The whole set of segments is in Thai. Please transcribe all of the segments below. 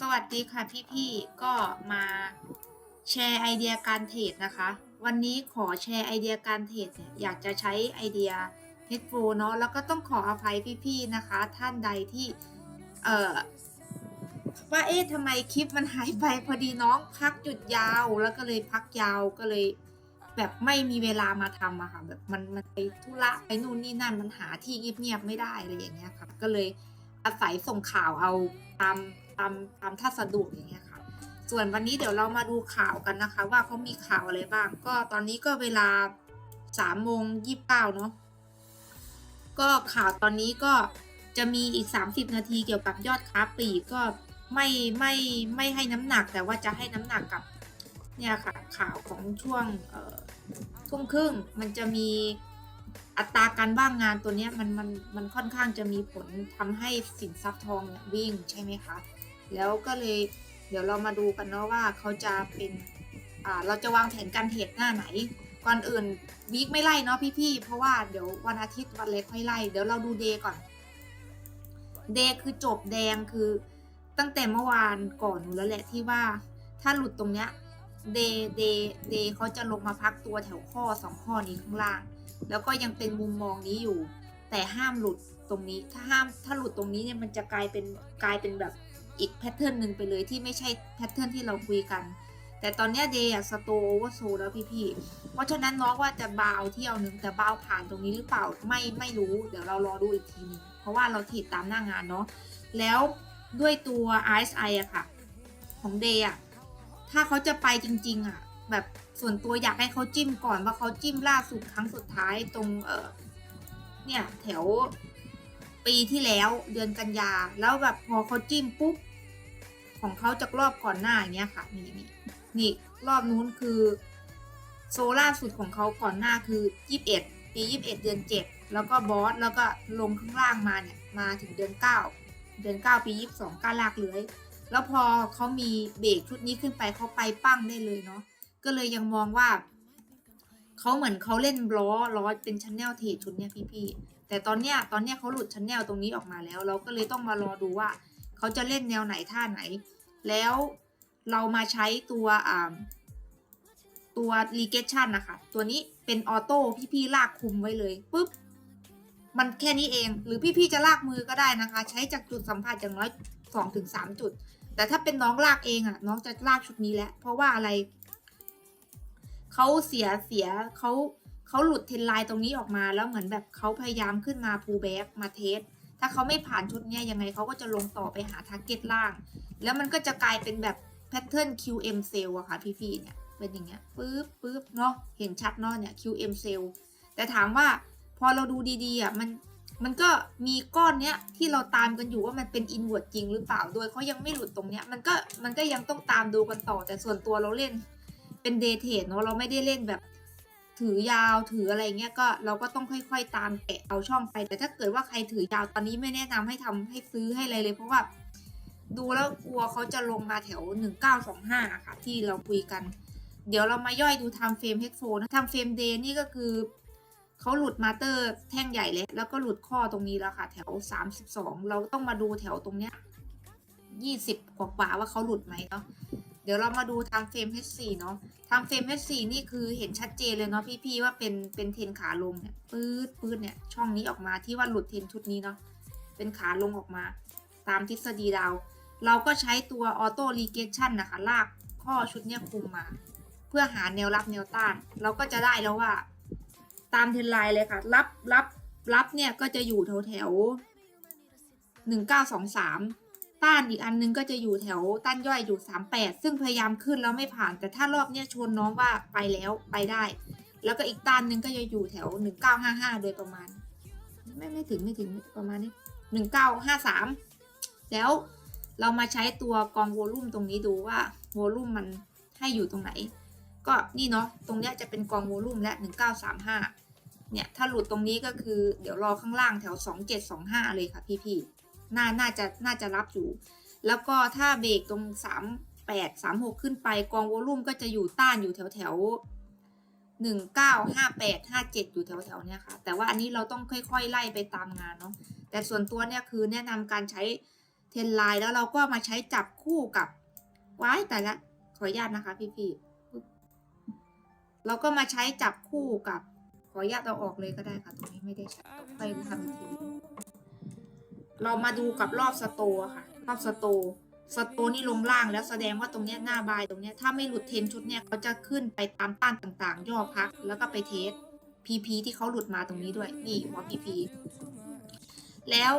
สวัสดีค่ะพี่ๆ ก็มาแชร์ไอเดียการเทรดนะคะ วันนี้ขอแชร์ไอเดียการเทรดเนี่ยอยากจะใช้ไอเดียเฮดโฟเนาะแล้วก็ต้องขออภัยพี่ๆ นะคะ ท่านใดที่ เอ่อว่าเอ๊ะทำไมคลิปมันหายไปพอดีน้องพักจุดยาวแล้วก็เลยพักยาวก็เลย แบบไม่มีเวลามาทำอะค่ะแบบมันมันไปธุระไปนู่นนี่นั่นมันหาที่เงียบๆไม่ได้อะไรอย่างเงี้ยค่ะก็เลยอาศัยส่งข่าวเอาตาม ตามตามท่าสะดวกอย่างเงี้ยค่ะ ส่วนวันนี้เดี๋ยวเรามาดูข่าวกันนะคะ ว่าเขามีข่าวอะไรบ้าง ก็ตอนนี้ก็เวลาสามโมงยี่สิบเก้าเนาะก็ข่าวตอนนี้ก็จะมีอีก 30 นาทีเกี่ยวกับยอดค้าปลีกก็ไม่ไม่ไม่ให้น้ำหนักแต่ว่าจะให้น้ำหนักกับเนี่ยค่ะข่าวของช่วงเอ่อทุ่มครึ่งมันจะมีอัตราการว่างงานตัวเนี้ยมันมันมันค่อนข้างจะมีผลทำให้สินทรัพย์ทองเนี่ยวิ่งใช่ไหมคะ แล้วก็เลยเดี๋ยวเรามาดูกันเนาะว่าเขาจะเป็นอ่าเราจะวางแผนการเทรดหน้าไหน ก่อนอื่นวีคไม่ไล่เนาะพี่ๆ เพราะว่าเดี๋ยววันอาทิตย์วันเล็กค่อยไล่ เดี๋ยวเราดูเดย์ก่อน เดย์คือจบแดงคือตั้งแต่เมื่อวานก่อนแล้วแหละที่ว่าถ้าหลุดตรงเนี้ยเดเดเดเขาจะลงมาพักตัวแถวข้อสองข้อนี้ข้างล่าง แล้วก็ยังเป็นมุมมองนี้อยู่ แต่ห้ามหลุดตรงนี้ ถ้าห้ามถ้าหลุดตรงนี้เนี่ยมันจะกลายเป็นกลายเป็นแบบ อีกแพทเทิร์นหนึ่งไปเลยที่ไม่ใช่แพทเทิร์นที่เราคุยกัน แต่ตอนนี้เดย์อะสโตโอเวอร์โซแล้วพี่ๆเพราะฉะนั้นน้องว่าจะบาวเที่ยวหนึ่งแต่บาวผ่านตรงนี้หรือเปล่าไม่ไม่รู้เดี๋ยวเรารอดูอีกทีหนึงเพราะว่าเราถีดตามหน้างานเนาะแล้วด้วยตัว RSI อะค่ะ ของเดย์อะถ้าเขาจะไปจริง ๆอะแบบส่วนตัวอยากให้เขาจิ้มก่อนว่าเขาจิ้มล่าสุดครั้งสุดท้ายตรงเออเนี่ยแถว ปีที่แล้วเดือนกันยา แล้วแบบพอเขาจิ้มปุ๊บ ของเขาจากรอบก่อนหน้าอย่างเงี้ยค่ะนี่นี่นี่รอบนู้นคือ โซล่าสุดของเขาก่อนหน้าคือ21ปี21เอ็ดเดือน7แล้วก็บอสแล้วก็ลงข้างล่างมาเนี่ยมาถึงเดือน9เดือน9ปี22ก้าลากเลื้อยแล้วพอเขามีเบรกชุดนี้ขึ้นไปเขาไปปั้งได้เลยเนาะก็เลยยังมองว่าเขาเหมือนเขาเล่นล้อล้อเป็นชั้นแนลเทรดชุดเนี้ยพี่ๆ แต่ตอนเนี้ยตอนเนี้ยเขาหลุดชั้นแนลตรงนี้ออกมาแล้ว เราก็เลยต้องมารอดูว่า เขาจะเล่นแนวไหนท่าไหน แล้วเรามาใช้ตัวอ่าตัว regression นะคะ ตัวนี้เป็นออโต้พี่ๆลากคุมไว้เลยปุ๊บมันแค่นี้เอง หรือพี่ๆจะลากมือก็ได้นะคะ ใช้จากจุดสัมผัสอย่างน้อยสองถึงสามจุด แต่ถ้าเป็นน้องลากเองอะ น้องจะลากชุดนี้แหละเพราะว่าอะไรเขาเสียเสียเขา เขาหลุดเทนไลน์ตรงนี้ออกมาแล้วเหมือนแบบเขาพยายามขึ้นมาพูแบ็กมาเทสถ้าเขาไม่ผ่านชุดเนี้ยยังไงเขาก็จะลงต่อไปหาทาร์เก็ตล่าง แล้วมันก็จะกลายเป็นแบบแพทเทิร์น QM cell อะค่ะพี่ๆเนี่ยเป็นอย่างเงี้ยปึ๊บปึ๊บเนาะเห็นชัดเนาะเนี่ย QM cell แต่ถามว่าพอเราดูดีๆอะมันมันก็มีก้อนเนี้ยที่เราตามกันอยู่ว่ามันเป็นอินเวอร์จริงหรือเปล่าโดยเขายังไม่หลุดตรงเนี้ยมันก็มันก็ยังต้องตามดูกันต่อแต่ส่วนตัวเราเล่นเป็นเดย์เทรดเนาะเราไม่ได้เล่นแบบ ถือยาวถืออะไรเงี้ยก็เราก็ต้องค่อยๆตามแกะเอาช่องไป แต่ถ้าเกิดว่าใครถือยาวตอนนี้ไม่แนะนำให้ทำให้ซื้อให้อะไรเลย เพราะว่าดูแล้วกลัวเขาจะลงมาแถว 1925 ค่ะ ที่เราคุยกัน เดี๋ยวเรามาย่อยดูทม์เฟรมเฮดโฟนะทม์เฟรมเดย์นี่ก็คือเขาหลุดมาเตอร์แท่งใหญ่แล้วแล้วก็หลุดข้อตรงนี้แล้วค่ะ แถว 32 เราต้องมาดูแถวตรงเนี้ย20 กว่ากว่าๆว่าเขาหลุดไหมเนาะ เดี๋ยวเรามาดูทางเฟรม H4 เนาะทางเฟรม H4 นี่คือเห็นชัดเจนเลยเนาะพี่ๆว่าเป็นเป็นเทนขาลงเนี่ยปื๊ดปื๊ดเนี่ยช่องนี้ออกมาที่ว่าหลุดเทนชุดนี้เนาะเป็นขาลงออกมา ตามทฤษฎีดาว เราก็ใช้ตัวออโต้รีเกชันนะคะลากข้อชุดเนี้ยคุมมา เพื่อหาแนวรับแนวต้าน เราก็จะได้แล้วว่า ตามเทรนไลน์เลยค่ะ รับรับรับเนี่ยก็จะอยู่แถวแถวหนึ่งเก้าสองสาม ต้านอีกอันนึงก็จะอยู่แถวต้านย่อยอยู่สามแปดซึ่งพยายามขึ้นแล้วไม่ผ่าน แต่ถ้ารอบเนี้ยชนน้องว่าไปแล้วไปได้ แล้วก็อีกต้านนึงก็จะอยู่แถวหนึ่งเก้าห้าห้าโดยประมาณ ไม่ไม่ถึงไม่ถึงประมาณนี้หนึ่งเก้าห้าสามแล้วเรามาใช้ตัวกองโวลุ่มตรงนี้ดูว่าโวลุ่มมันให้อยู่ตรงไหน ก็นี่เนาะตรงเนี้ยจะเป็นกองโวลุ่มและ1935 เนี่ยถ้าหลุดตรงนี้ก็คือเดี๋ยวรอข้างล่างแถว 2725 เลยค่ะพี่ๆ น่าน่าจะน่าจะรับอยู่ แล้วก็ถ้าเบรกตรง 38 36 ขึ้นไปกองโวลุ่มก็จะอยู่ต้านอยู่แถวแถว1958 57 อยู่แถวแถวเนี้ยค่ะ แต่ว่าอันนี้เราต้องค่อยๆ ไล่ไปตามงานเนาะแต่ส่วนตัวเนี่ยคือแนะนำการใช้เทนไลน์แล้วเราก็มาใช้จับคู่กับว้ายแต่ละขออนุญาตนะคะพี่พี่ๆเราก็มาใช้จับคู่กับขออนุญาตเอาออกเลยก็ได้ค่ะ ตรงนี้ไม่ได้ใช้ต้องไปทำอีกที เรามาดูกับรอบสโตร์ค่ะ รอบสโตสโตนี่ลงล่างแล้วแสดงว่าตรงเนี้ยหน้าบายตรงเนี้ยถ้าไม่หลุดเทนชุดเนี้ยเขาจะขึ้นไปตามต้านต่างๆ ย่อพักแล้วก็ไปเทส PP ที่เขาหลุดมาตรงนี้ด้วย นี่หัว PP แล้ว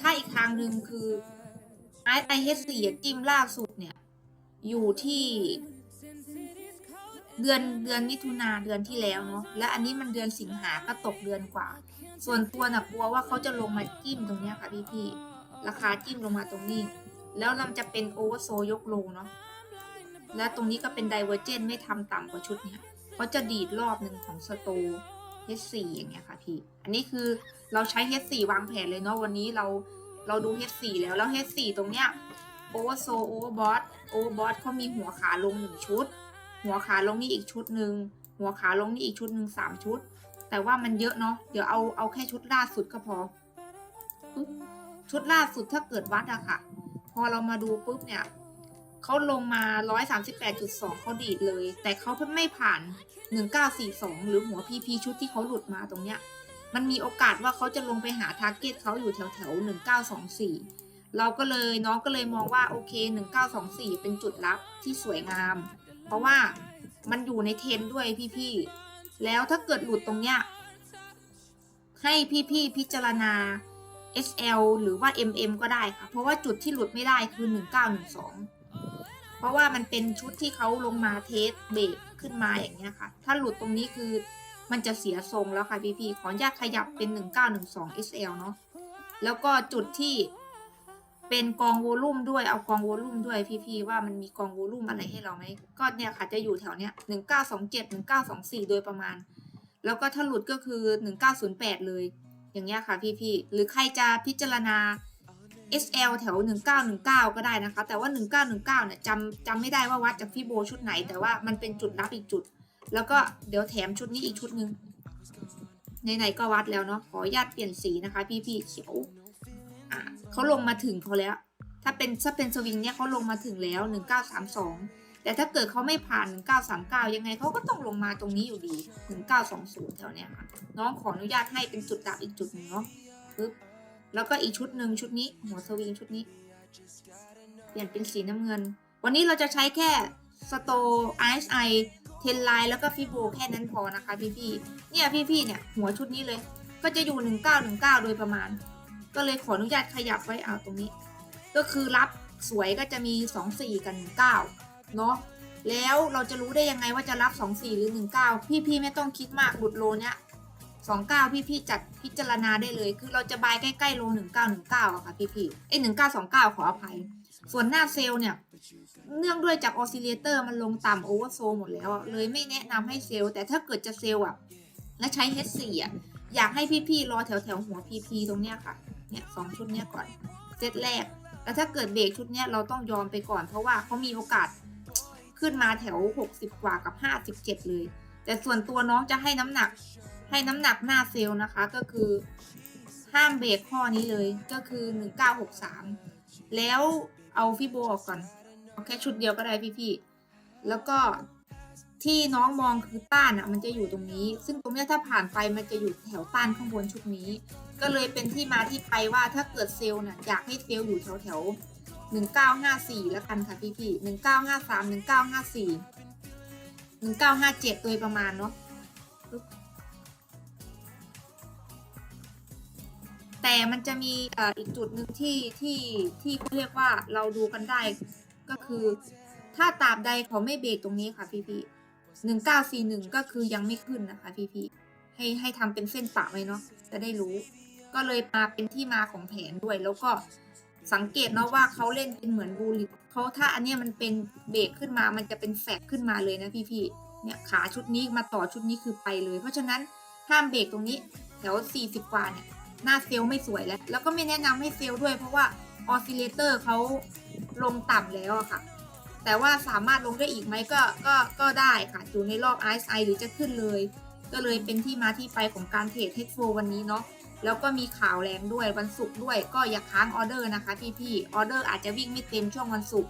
ถ้าอีกทางหนึ่งคือ i i h 4 จิ้มล่าสุดเนี่ย อยู่ที่ เดือนเดือนมิถุนาเดือนที่แล้วเนาะและอันนี้มันเดือนสิงหาก็ตกเดือนกว่า ส่วนตัวน่ะกลัวว่าเขาจะลงมาจิ้มตรงเนี้ยค่ะพี่พี่ๆราคาจิ้มลงมาตรงนี้ แล้วมันจะเป็นโอเวอร์โซยกโลเนาะและตรงนี้ก็เป็นไดเวอร์เจนไม่ทำต่ำกว่าชุดเนี้ยเขาจะดีดรอบหนึ่งของสโต H4 อย่างเงี้ยค่ะพี่ อันนี้คือเราใช้ H4 วางแผนเลยเนาะวันนี้เราเราดู H4 แล้วแล้ว H4 ตรงเนี้ยโอเวอร์โซโอเวอร์บอสโอเวอร์บอสเขามีหัวขาลงหนึ่งชุด หัวขาลงนี่อีกชุดหนึ่งหัวขาลงนี่อีกชุดหนึ่งสามชุด แต่ว่ามันเยอะเนาะเดี๋ยวเอาเอาแค่ชุดล่าสุดก็พอชุดล่าสุดถ้าเกิดวัดอะค่ะ พอเรามาดูปุ๊บเนี่ยเขาลงมา 138.2เขาดีดเลย แต่เขาไม่ผ่าน 1942 หรือหัว PP ชุดที่เขาหลุดมาตรงเนี้ย มันมีโอกาสว่าเขาจะลงไปหาทาร์เก็ตเขาอยู่แถวแถวๆ1924 เราก็เลยน้องก็เลยมองว่าโอเค 1924 เป็นจุดลับที่สวยงาม เพราะว่ามันอยู่ในเทรนด์ด้วยพี่ๆ แล้วถ้าเกิดหลุดตรงเนี้ย ให้พี่ๆ พิจารณา SL หรือว่า MM ก็ได้ค่ะ เพราะว่าจุดที่หลุดไม่ได้คือ 1912 เพราะว่ามันเป็นชุดที่เขาลงมาเทสเบรกขึ้นมาอย่างเงี้ยค่ะ ถ้าหลุดตรงนี้คือมันจะเสียทรงแล้วค่ะพี่ๆ ขออนุญาตขยับเป็น 1912 SL เนาะ แล้วก็จุดที่ เป็นกองโวลุ่มด้วยเอากองโวลุ่มด้วยพี่ๆว่ามันมีกองโวลุ่มอะไรให้เราไหมก็เนี่ยค่ะจะอยู่แถวเนี้ย1927 1924โดยประมาณ แล้วก็ถ้าหลุดก็คือ1908เก้าศูนย์แปดเลย อย่างเงี้ยค่ะพี่ๆหรือใครจะพิจารณา SL แถว 1919 ก็ได้นะคะ แต่ว่า 1919เนี่ยจำจำไม่ได้ว่าวัดจากพี่โบชุดไหน แต่ว่ามันเป็นจุดรับอีกจุด แล้วก็เดี๋ยวแถมชุดนี้อีกชุดหนึ่งไหนก็วัดแล้วเนาะขออนุญาตเปลี่ยนสีนะคะ พี่ๆเขียว เขาลงมาถึงเขาแล้ว ถ้าเป็นถ้าเป็นสวิงเนี่ยเขาลงมาถึงแล้ว 1932 แต่ถ้าเกิดเขาไม่ผ่าน 1939 ยังไงเขาก็ต้องลงมาตรงนี้อยู่ดี 1920 แถวเนี้ยค่ะ น้องขออนุญาตให้เป็นจุดดับอีกจุดหนึ่งเนาะปึ๊บ แล้วก็อีกชุดหนึ่งชุดนี้ หัวสวิงชุดนี้ เปลี่ยนเป็นสีน้ำเงิน วันนี้เราจะใช้แค่สโต RSI เทนไลน์แล้วก็ฟิโบแค่นั้นพอนะคะพี่ๆเนี่ยพี่ๆเนี่ยหัวชุดนี้เลย ก็จะอยู่ 1919 โดยประมาณ ก็เลยขออนุญาตขยับไว้เอาตรงนี้ ก็คือรับสวยก็จะมี 24 กับ19เนาะแล้วเราจะรู้ได้ยังไงว่าจะรับ 24 หรือ 19 พี่ๆไม่ต้องคิดมากหลุดโลเนี้ย29 พี่ๆจัดพิจารณาได้เลย คือเราจะบายใกล้ๆโล 1919อะค่ะพี่ๆเอ้ย1929 ขออภัย ส่วนหน้าเซลล์เนี่ย เนื่องด้วยจากออสซิเลเตอร์มันลงต่ำโอเวอร์โซหมดแล้วเลยไม่แนะนำให้เซลล์ แต่ถ้าเกิดจะเซลล์อะและใช้ H4 อะอยากให้พี่ๆรอแถวแถวหัว PP ตรงเนี้ยค่ะ เนี่ยสองชุดเนี้ยก่อนเซตแรก แล้วถ้าเกิดเบรกชุดเนี้ยเราต้องยอมไปก่อน เพราะว่าเขามีโอกาสขึ้นมาแถว 60 กว่ากับ 57 เลย แต่ส่วนตัวน้องจะให้น้ำหนักให้น้ำหนักหน้าเซลล์นะคะ ก็คือห้ามเบรกข้อนี้เลยก็คือ 1963 แล้วเอาฟิโบออกก่อนเอาแค่ชุดเดียวก็ได้พี่ๆแล้วก็ที่น้องมองคือต้านอะมันจะอยู่ตรงนี้ ซึ่งตรงนี้ถ้าผ่านไปมันจะอยู่แถวต้านข้างบนชุดนี้ ก็เลยเป็นที่มาที่ไปว่าถ้าเกิดเซลล์เนี่ยอยากให้เซลล์อยู่แถวแถวหนึ่งเก้าห้าสี่แล้วกันค่ะพี่พี่หนึ่งเก้าห้าสามหนึ่งเก้าห้าสี่หนึ่งเก้าห้าเจ็ดโดยประมาณเนาะแต่มันจะมีอีกจุดหนึ่งที่ที่ที่เขาเรียกว่าเราดูกันได้ก็คือ ถ้าตาบใดเขาไม่เบรกตรงนี้ค่ะพี่พี่หนึ่งเก้าสี่หนึ่งก็คือยังไม่ขึ้นนะคะพี่พี่ให้ให้ทำเป็นเส้นปะไว้เนาะจะได้รู้ ก็เลยมาเป็นที่มาของแผนด้วย แล้วก็สังเกตเนาะว่าเขาเล่นเป็นเหมือนบูลลิตเขาถ้าอันเนี้ยมันเป็นเบรกขึ้นมามันจะเป็นแฟกขึ้นมาเลยนะพี่พี่ๆเนี่ยขาชุดนี้มาต่อชุดนี้คือไปเลย เพราะฉะนั้นห้ามเบรกตรงนี้แถว 40 กว่าเนี่ยหน้าเซลล์ไม่สวยแล้ว แล้วก็ไม่แนะนำให้เซลล์ด้วยเพราะว่าออสซิเลเตอร์เขาลงต่ำแล้วอะค่ะ แต่ว่าสามารถลงได้อีกไหมก็ก็ก็ได้ค่ะ อยู่ในรอบ RSI หรือจะขึ้นเลย ก็เลยเป็นที่มาที่ไปของการเทรดเฮดโฟวันนี้เนาะ แล้วก็มีข่าวแรงด้วยวันศุกร์ด้วยก็อย่าค้างออเดอร์นะคะพี่ๆออเดอร์อาจจะวิ่งไม่เต็มช่วงวันศุกร์